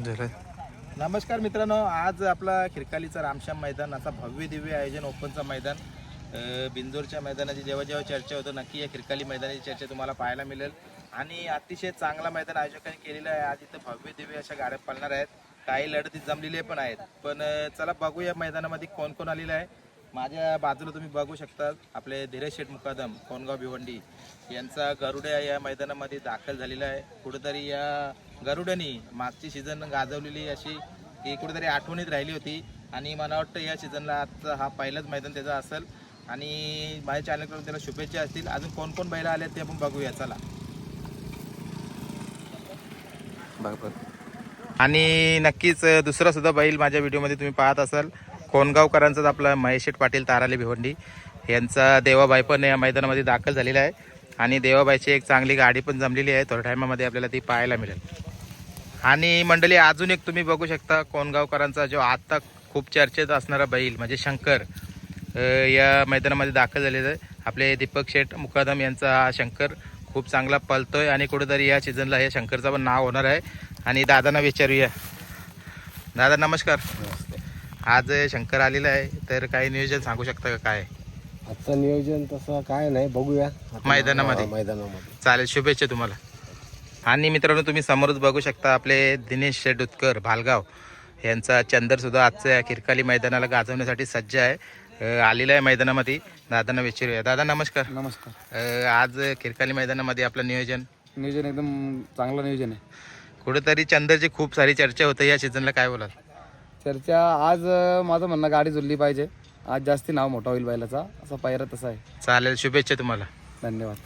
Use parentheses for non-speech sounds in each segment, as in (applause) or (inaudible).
नमस्कार मित्रांनो आज आपला खिरकालीचा रामश्याम मैदान असा भव्य दिव्य आयोजन ओपनचं मैदान बिंदोरच्या मैदानाची जेव्हा जेव्हा चर्चा होतं नक्की या खिरकाली मैदानाची चर्चा तुम्हाला पाहायला मिळेल. आणि अतिशय चांगला मैदान आयोजकांनी केलेलं आहे. आज इथं भव्य दिव्य अशा गाड्या पालणार आहेत. काही लढती जमलेले पण आहेत. पण चला चला बघूया मैदानामध्ये कोण कोण आलेलं आहे. माझ्या बाजूला तुम्ही बघू शकता आपले धीरज शेठ मुकादम कोणगाव भिवंडी यांचा गरुड्या या मैदानामध्ये दाखल झालेला आहे. कुठेतरी या गरुड्यानी मागची सीझन गाजवलेली अशी ही कुठेतरी आठवणीत राहिली होती. आणि मला वाटतं या सीझनला आजचा हा पहिलाच मैदान त्याचा असेल. आणि माझ्या चॅनलकडून त्याला शुभेच्छा असतील. अजून कोण कोण बैला आले ते आपण बघूया. चला. आणि नक्कीच दुसरा सुद्धा बैल माझ्या व्हिडिओमध्ये तुम्ही पाहत असाल. कोणगावकरांचाच आपला महेशेठ पाटील ताराले भिवंडी यांचा देवाबाई पण या मैदानामध्ये दाखल झालेला आहे. आणि देवाबाईची एक चांगली गाडी पण जमलेली आहे. थोड्या टायमामध्ये आपल्याला ती पाहायला मिळेल. आणि मंडळी अजून एक तुम्ही बघू शकता कोणगावकरांचा जो आता खूप चर्चेत असणारा बैल म्हणजे शंकर या मैदानामध्ये दाखल झालेला आहे. आपले दीपक शेठ मुकादम यांचा हा शंकर खूप चांगला पलतोय आणि कुठेतरी या सीझनला या शंकरचं पण नाव होणार आहे. आणि दादांना विचारूया. दादा नमस्कार. आज शंकर आलेला आहे तर काही नियोजन सांगू शकता का? काय? आजचं नियोजन तसं काय नाही बघूया. मैदानामध्ये? हा, मैदानामध्ये. चालेल शुभेच्छा तुम्हाला. आणि मित्रांनो तुम्ही समोरच बघू शकता आपले दिनेश शेडुतकर भालगाव. यांचा चंदर सुद्धा आजच्या या खिरकाली मैदानाला गाजवण्यासाठी सज्ज आहे. आलेला आहे मैदानामध्ये. दादांना विचारूया. दादा नमस्कार. नमस्कार. आज खिरकाली मैदानामध्ये आपलं नियोजन? नियोजन एकदम चांगलं नियोजन आहे. कुठेतरी चंदरची खूप सारी चर्चा होते. या सीझनला काय बोलाल? चर्चा आज माझं म्हणणं गाडी जुळली पाहिजे. आज जास्ती नाव मोठा होईल बैलाचा. असं पायरा तसं आहे. चालेल. शुभेच्छा तुम्हाला. धन्यवाद.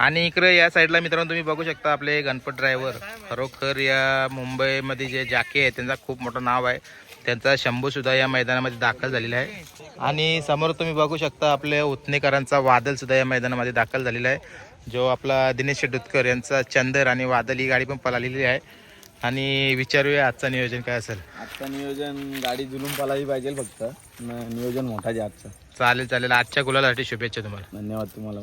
आणि इकडे या साईडला मित्रांनो तुम्ही बघू शकता आपले गणपत ड्रायव्हर खरोखर या मुंबईमध्ये जे जाके आहे त्यांचा खूप मोठं नाव आहे. त्यांचा शंभू सुद्धा या मैदानामध्ये दाखल झालेला आहे. आणि समोर तुम्ही बघू शकता आपले उतनेकरांचा वादल सुद्धा या मैदानामध्ये दाखल झालेला आहे. जो आपला दिनेश शेटुतकर यांचा चंदर आणि वादल ही गाडी पण पळालेली आहे. आणि विचारूया आजचं नियोजन काय असेल. आजचं नियोजन गाडी जुलून पालाही पाहिजे फक्त. नियोजन मोठा आहे आजचं. चालेल चालेल. आजच्या गुलासाठी शुभेच्छा तुम्हाला. धन्यवाद तुम्हाला.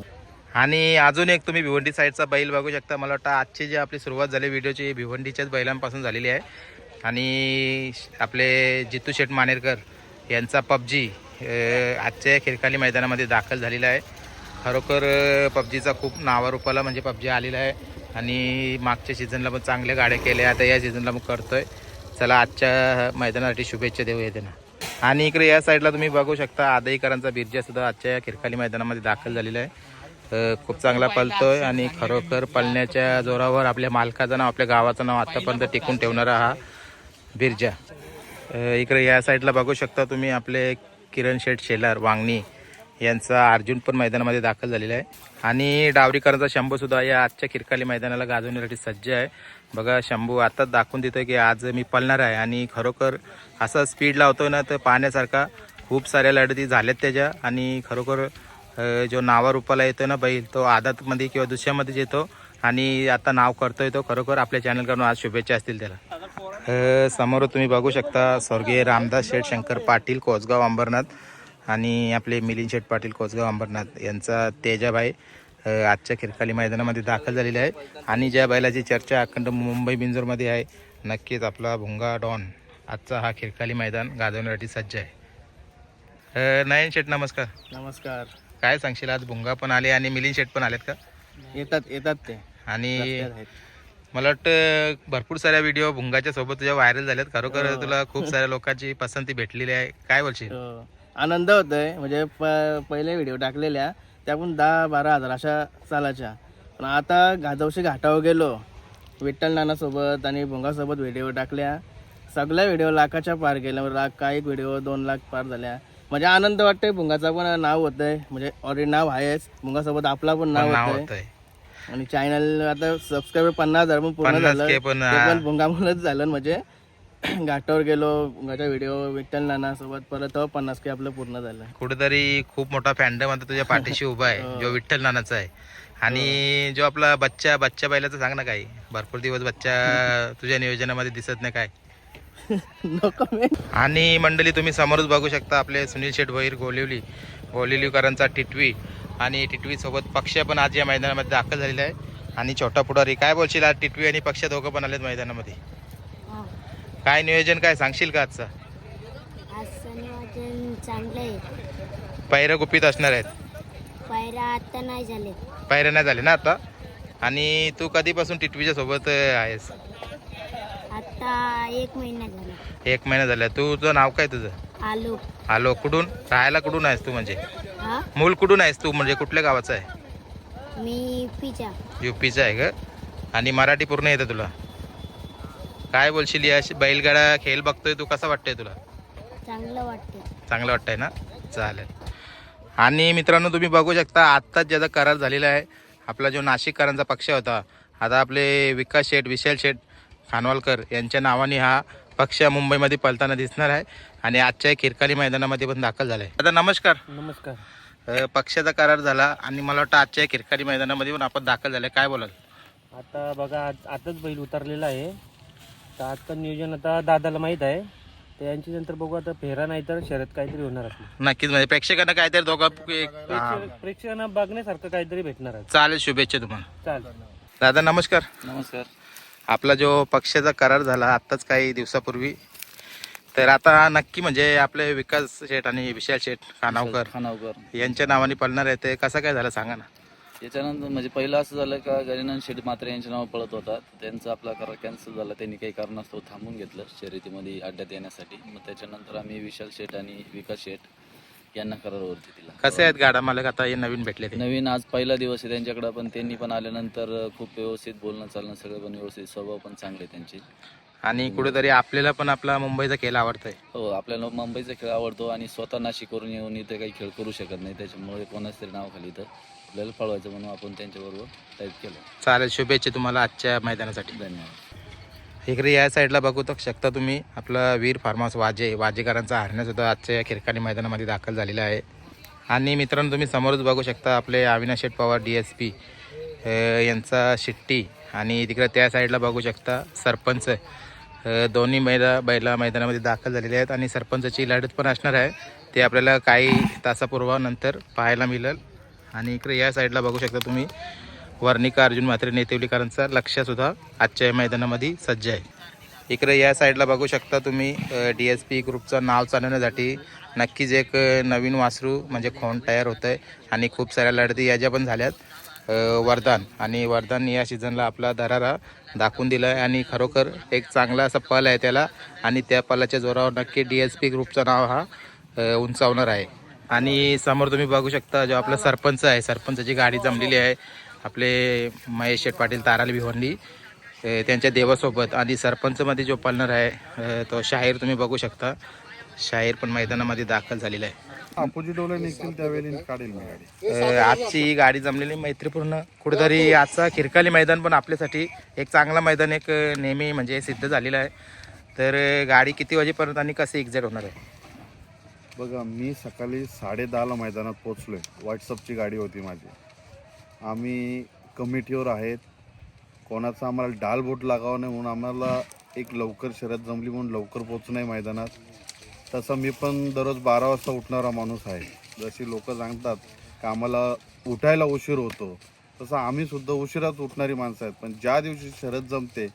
आणि अजून एक तुम्ही भिवंडी साईडचा बैल बघू शकता. मला वाटतं आजची जी आपली सुरुवात झाली व्हिडिओची भिवंडीच्याच बैलांपासून झालेली आहे. आणि आपले जितू शेठ मानेरकर यांचा पबजी आजच्या खिरकाली मैदानामध्ये दाखल झालेला आहे. खरोखर पबजीचा खूप नावारूपाला म्हणजे पबजी आलेला आहे. आणि मागच्या सीझनला पण चांगल्या गाड्या केल्या. आता या सीझनला मग करतोय. चला आजच्या मैदानासाठी शुभेच्छा देऊ येते ना आणि इकडे या साईडला तुम्ही बघू शकता आदईकरांचा बिर्जा सुद्धा आजच्या या खिरकाली मैदानामध्ये दाखल झालेला आहे. खूप चांगला पालतोय आणि खरोखर पळण्याच्या जोरावर आपल्या मालकाचं नाव आपल्या गावाचं नाव आतापर्यंत टिकून ठेवणारा हा बिरजा. इकडे या साईडला बघू शकता तुम्ही आपले किरण शेठ शेलार वांगणी यांचा अर्जुन पण मैदानामध्ये दाखल झालेला आहे. आणि डावरीकरांचा शंभू सुद्धा या आजच्या खिरकाली मैदानाला गाजवण्यासाठी सज्ज आहे. बघा शंभू आताच दाखवून देतोय की आज मी पळणार आहे आणि खरोखर असा स्पीड लावतोय ना तर पाहण्यासारखा खूप साऱ्या लढती झाल्यात त्याच्या आणि खरोखर जो नावारूपाला येतो ना बैल तो आदातमध्ये किंवा दुसऱ्यामध्येच येतो. आणि आता नाव करतोय तो खरोखर आपल्या चॅनलकडून आज शुभेच्छा असतील त्याला. समोर तुम्ही बघू शकता स्वर्गीय रामदास शेठ शंकर पाटील कोसगाव अंबरनाथ आणि आपले मिलिंद शेठ पाटील कोसगाव अंबरनाथ यांचा तेजाबाई आजच्या खिरकाली मैदानामध्ये दाखल झालेला आहे. आणि ज्या बैलाची चर्चा अखंड मुंबई बिंजोरमध्ये आहे नक्कीच आपला भुंगा डॉन आजचा हा खिरकाली मैदान गाजवण्यासाठी सज्ज आहे. नयन शेठ नमस्कार. नमस्कार. काय सांगशील आज भुंगा पण आले आणि मिलिंद शेठ पण आलेत का? येतात येतात ते. आणि मला वाटतं भरपूर साऱ्या व्हिडिओ भुंगाच्या सोबत तुझ्या व्हायरल झाल्यात. खरोखर हो. तुला खूप साऱ्या लोकांची पसंती भेटलेली आहे. काय बोलशील? हो. आनंद होतोय. म्हणजे प पहिले व्हिडिओ टाकलेल्या त्या पण दहा बारा हजार अशा चालायच्या पण आता गाजवशी घाटावर गेलो. विठ्ठल नानासोबत आणि भोंगासोबत व्हिडिओ टाकल्या. सगळ्या व्हिडिओ लाखाच्या पार गेल्या. लाख काही व्हिडिओ दोन लाख पार झाल्या. म्हणजे आनंद वाटतंय भुंगाचा पण नाव होतंय. म्हणजे ऑलरेडी नाव आहेच. भुंगासोबत आपला पण नाव होतंय. होतंय. आणि चॅनल आता सबस्क्राईबर पन्नास हजार पण पूर्ण झालं. पण भुंगामुळेच झालं म्हणजे. (clears throat) घाटावर गेलो भुंगाचा व्हिडिओ विठ्ठल नाना सोबत परत पन्नास के आपलं पूर्ण झालं. कुठेतरी खूप मोठा फॅन्डम आता तुझ्या पाठीशी (laughs) उभा आहे जो विठ्ठल नानाचा आहे. आणि जो आपला बच्चा बच्चा बैलाचं सांग ना काही. भरपूर दिवस बच्चा (laughs) तुझ्या नियोजनामध्ये दिसत नाही काय? आणि मंडळी तुम्ही समोरच बघू शकता आपले सुनील शेठ भैर गोलिवली गोलिवलीकरांचा टिटवी. आणि टिटवी सोबत पक्ष पण आज या मैदानामध्ये दाखल झालेला आहे. आणि छोटा पुढारी काय बोलशील आज टिटवी आणि पक्ष दोघं पण आलेत मैदानामध्ये? काय नियोजन काय सांगशील का आजचं? आजचं नियोजन चांगलं आहे. पायऱ्या गुपित असणार आहेत. पायऱ्या आता नाही झाले पायऱ्या नाही झाले ना आता? आणि तू कधीपासून टिटवीच्या सोबत आहेस? आता एक महिना झाला. एक महिना झाला. तुझं नाव काय तुझं? आलो. आलो. कुठून? राहायला कुठून आहेस तू म्हणजे? हा? मूल कुठून आहेस तू म्हणजे? कुठल्या गावाचं आहे? मी पिजा युपीचं आहे का? आणि मराठी पूर्ण येतं तुला? काय बोलशील या श- बैलगाडा खेळ बघतोय तू? कसा वाटतंय तुला? चांगलं वाटते चांगलं वाटतंय ना? चालेल. आणि मित्रांनो तुम्ही बघू शकता आत्ताच ज्याचा करार झालेला आहे आपला जो नाशिककरांचा पक्ष होता आता आपले विकास शेठ विशाल शेठ खानवालकर यांच्या नावाने हा पक्ष मुंबईमध्ये पलताना दिसणार आहे आणि आजच्या खिरकाली मैदानामध्ये पण दाखल झाला आहे आता नमस्कार. नमस्कार पक्षाचा करार झाला आणि मला वाटतं आजच्या खिरकाली मैदानामध्ये पण आपण दाखल झाले. काय बोलाल? आता बघा आज आताच बैल उतरलेला आहे. तर आजचं नियोजन आता दादाला माहीत आहे. तर यांची नंतर बघू आता फेरा नाही तर शर्यत काहीतरी होणार नक्कीच म्हणजे प्रेक्षकांना काहीतरी दोघं एक- हा. प्रेक्षक- प्रेक्षकांना बघण्यासारखं काहीतरी भेटणार आहे. चालेल शुभेच्छा तुम्हाला. चालेल. दादा नमस्कार. नमस्कार. आपला जो पक्षाचा करार झाला आत्ताच काही दिवसापूर्वी तर आता नक्की म्हणजे आपले विकास शेठ आणि विशाल शेठ खानावकर खानावकर. यांच्या नावाने पळणार आहे ते कसं काय झालं सांगा ना. याच्यानंतर म्हणजे पहिलं असं झालं का गजानन शेठ मात्रे यांचे नाव पळत होता. त्यांचा आपला करार कॅन्सल झाला. त्यांनी काही कारणास्तव थांबून घेतलं शर्यतीमध्ये अड्ड्यात येण्यासाठी. मग त्याच्यानंतर आम्ही विशाल शेठ आणि विकास शेठ यांना करारावरती दिला. कसे आहेत गाडा मालक? आता हे नवीन भेटले ते. नवीन आज पहिला दिवस आहे त्यांच्याकडे पण त्यांनी पण आल्यानंतर खूप व्यवस्थित बोलणं चालणं सगळं पण व्यवस्थित स्वभाव पण चांगले त्यांचे. आणि कुठेतरी आपल्याला पण आपला मुंबईचा खेळ आवडतोय. हो आपल्याला मुंबईचा खेळ आवडतो आणि स्वतः नाशिकवरून येऊन इथे काही खेळ करू शकत नाही त्याच्यामुळे कोणाच तरी नावाखाली तर आपल्याला पळवायचं म्हणून आपण त्यांच्याबरोबर टाईप केलं. चालेल शुभेच्छा तुम्हाला आजच्या मैदानासाठी. धन्यवाद. इकडे या साईडला बघू तर शकता तुम्ही आपला वीर फार्मास वाजे वाजेकरांचा हरण्यासुद्धा आजच्या या खिरकाणी मैदानामध्ये दाखल झालेला आहे. आणि मित्रांनो तुम्ही समोरच बघू शकता आपले अविनाश शेठ पवार डी एस पी यांचा शिट्टी. आणि तिकडे त्या साईडला बघू शकता सरपंच. दोन्ही मैदा बैला मैदानामध्ये दाखल झालेले आहेत आणि सरपंचाची लढत पण असणार आहे. ते आपल्याला काही तासापूर्वानंतर पाहायला मिळेल. आणि इकडे या साईडला बघू शकता तुम्ही वर्णिका अर्जुन म्हात्रे नेतेवलीकरांचा लक्षसुद्धा आजच्या या मैदानामध्ये सज्ज आहे. इकडे या साईडला बघू शकता तुम्ही डी एस पी ग्रुपचं नाव चालवण्यासाठी नक्कीच एक नवीन वासरू म्हणजे खोंड तयार होतं आहे आणि खूप साऱ्या लढती याच्या पण झाल्यात वरदान आणि वरदान या सीझनला आपला दरारा दाखवून दिला आहे आणि खरोखर एक चांगला असा पल आहे त्याला आणि त्या पलाच्या जोरावर नक्की डी एस पी ग्रुपचं नाव हा उंचावणार आहे. आणि समोर तुम्ही बघू शकता जो आपला सरपंच आहे सरपंचाची गाडी जमलेली आहे. आपले महेश शेठ पाटील ताराली भिवंडी त्यांच्या देवासोबत आणि सरपंचमध्ये जो पलणार आहे तो शाहीर तुम्ही बघू शकता. शाहीर पण मैदानामध्ये दाखल झालेला आहे. आजची ही गाडी जमलेली मैत्रीपूर्ण कुठेतरी आजचा खिरकाली मैदान पण आपल्यासाठी एक चांगला मैदान एक नेहमी म्हणजे सिद्ध झालेला आहे. तर गाडी किती वाजेपर्यंत आणि कसे एक्झॅक्ट होणार आहे? बघा मी सकाळी साडेदहाला मैदानात पोचलोय व्हॉट्सअपची गाडी होती माझी. आम्ही कमिटीवर आहेत. कोणाचा आम्हाला डाल बोट लागावं नाही म्हणून आम्हाला एक लवकर शर्यत जमली म्हणून लवकर पोचू नाही मैदानात. तसं मी पण दररोज बारा वाजता उठणारा माणूस आहे. जशी लोक सांगतात का आम्हाला उठायला उशीर होतो. तसं आम्हीसुद्धा उशिरात उठणारी माणसं आहेत. पण ज्या दिवशी शर्यत जमते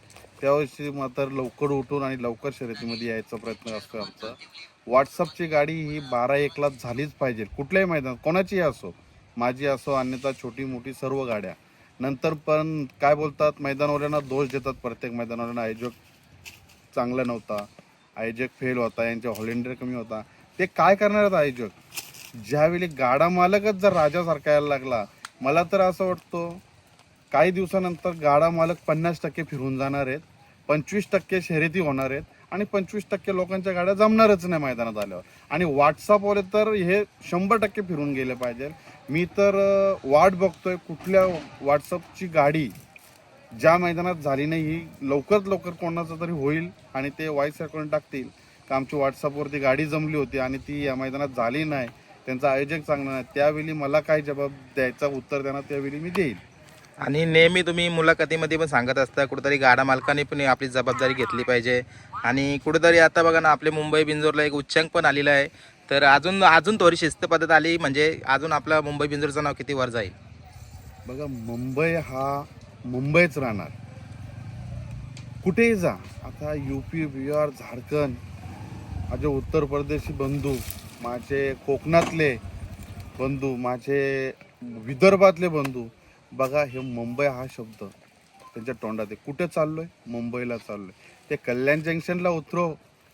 त्या दिवशी मात्र लवकर उठून आणि लवकर शर्यतीमध्ये यायचा प्रयत्न असतो आमचा. व्हॉट्सअपची गाडी ही बारा एकला झालीच पाहिजे. कुठल्याही मैदान कोणाचीही असो. माझी असो अन्यथा छोटी मोठी सर्व गाड्या. नंतर पण काय बोलतात मैदानवाल्यांना दोष देतात प्रत्येक मैदानवाल्यांना आयोजक चांगला नव्हता. आयोजक फेल होता यांच्या हॉलेंडर कमी होता. ते काय करणार आहेत आयोजक ज्यावेळी गाडा मालकच जर राजासारखा यायला लागला मला तर असं वाटतं काही दिवसानंतर गाडा मालक पन्नास टक्के फिरून जाणार आहेत पंचवीस टक्के शर्यती होणार आहेत आणि पंचवीस टक्के लोकांच्या गाड्या जमणारच नाही मैदानात आल्यावर. आणि व्हॉट्सअपवर तर हे शंभर टक्के फिरून गेले पाहिजे. मी तर वाट बघतोय कुठल्या व्हॉट्सअपची गाडी ज्या मैदानात झाली नाही ही लवकरात लवकर कोणाचं तरी होईल आणि ते वाईस करून टाकतील. का आमची व्हॉट्सअपवरती गाडी जमली होती आणि ती या मैदानात झाली नाही त्यांचा आयोजक चांगलं नाही त्यावेळी मला काय जबाब द्यायचा उत्तर देणार त्यावेळी मी देईल. आणि नेहमी तुम्ही मुलाखतीमध्ये पण सांगत असता कुठेतरी गाडा मालकाने पण आपली जबाबदारी घेतली पाहिजे. आणि कुठेतरी आता बघा ना आपले मुंबई बिंजोरला एक उच्चांक पण आलेला आहे. तर अजून अजून थोडी शिस्त पद्धत आली म्हणजे अजून आपला मुंबई बिंजोरचं नाव किती वर जाईल? बघा मुंबई हा मुंबईच राहणार. कुठेही जा. आता यू पी बिहार झारखंड माझे उत्तर प्रदेशी बंधू माझे कोकणातले बंधू माझे विदर्भातले बंधू बघा हे मुंबई हा शब्द त्यांच्या तोंडात आहे. कुठे चाललो आहे मुंबईला चाललो आहे ते कल्याण जंक्शनला उतरो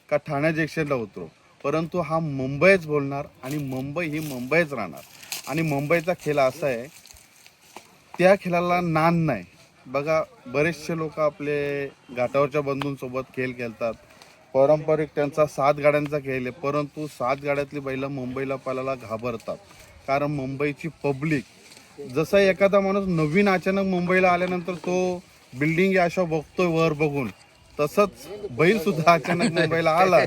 का ठाणे जंक्शनला उतरो? परंतु हा मुंबईच बोलणार आणि मुंबई ही मुंबईच राहणार. आणि मुंबईचा खेळ असा आहे त्या खेळाला नान नाही. बघा बरेचसे लोक आपले घाटावरच्या बंधूंसोबत खेळ खेळतात. पारंपरिक त्यांचा सात गाड्यांचा खेळ आहे परंतु सात गाड्यातली बैलं मुंबईला पालायला घाबरतात. कारण मुंबईची पब्लिक जसं एखादा माणूस नवीन अचानक मुंबईला आल्यानंतर तो बिल्डिंग अशा बघतोय वर बघून तसंच बैल सुद्धा अचानक मुंबईला आला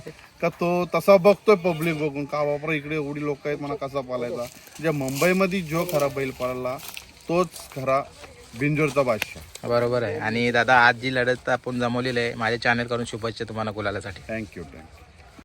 का तो तसा बघतोय पब्लिक बघून का बापरे इकडे एवढी लोक आहेत मला कसा पालायचा? जे मुंबईमध्ये जो खरा बैल पाळला तोच खरा बिंजोरचा बादशाह. बरोबर आहे. आणि दादा आज जी लढत आपण जमवलेली आहे माझ्या चॅनल करून शुभेच्छा तुम्हाला गुलालासाठी. Thank you thank you